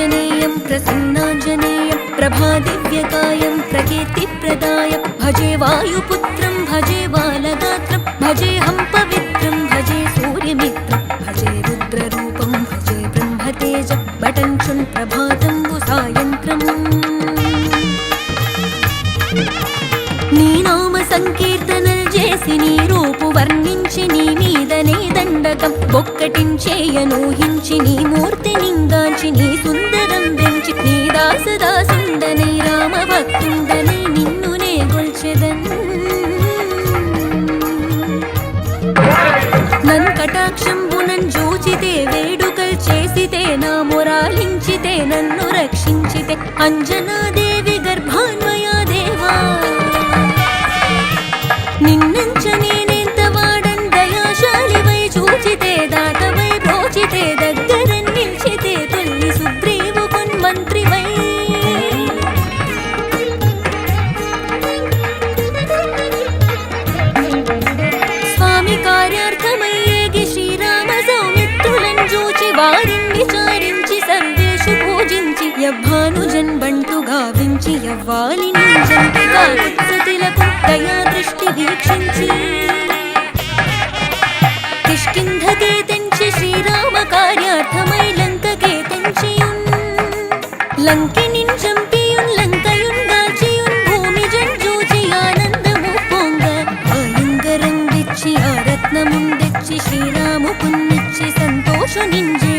आञ्जनेयं प्रसन्नाञ्जनेयं प्रभादिव्यकायं प्रकीर्तिप्रदाय भजे वायुपुत्रं भजे बालगात्रं भजे हं पवित्रं भजे सूर्यमित्रं भजे रुद्ररूपं भजे ब्रह्मतेज बटञ्चुन् प्रभातम्बुसायन्त्रम् నీనామ సంకీర్తన చేసి నీ రూపు వర్ణించి నీ మీదనే దండకం ఒక్కటించేయనూహించి నీ మూర్తి దాసదాసుండనై రామ భక్తుండనై నిన్నునే గొల్చెదన్ నన్ కటాక్షంబునన్ జూచితే వేడుకల్ చేసితే నా మొరాలించితే నన్ను రక్షించితే అంజనాదేవి గర్భాన్వయా దేవా నిన్నంచ నేనెంత వాడన్ దయాశాలివై చూచితే దాతవై వారిని చారించి సందేశు పూజించి యవ్వానుజన్ బంటు గావించి యవ్వాలిని జంటిగా దయా దృష్టి వీక్షించి. కిష్కింధకే తెంచి శ్రీరామ కార్యార్థమై లంకకే తెంచియున్. లంకినిన్ చంపియున్ లంకయున్ దాచియున్ భూమి జంజూచి ఆనందము పొంగ. భయంకరం విచ్చి ఆ రత్నముందెచ్చి శ్రీరాము పున్నిచ్చి సంతోషు నింజి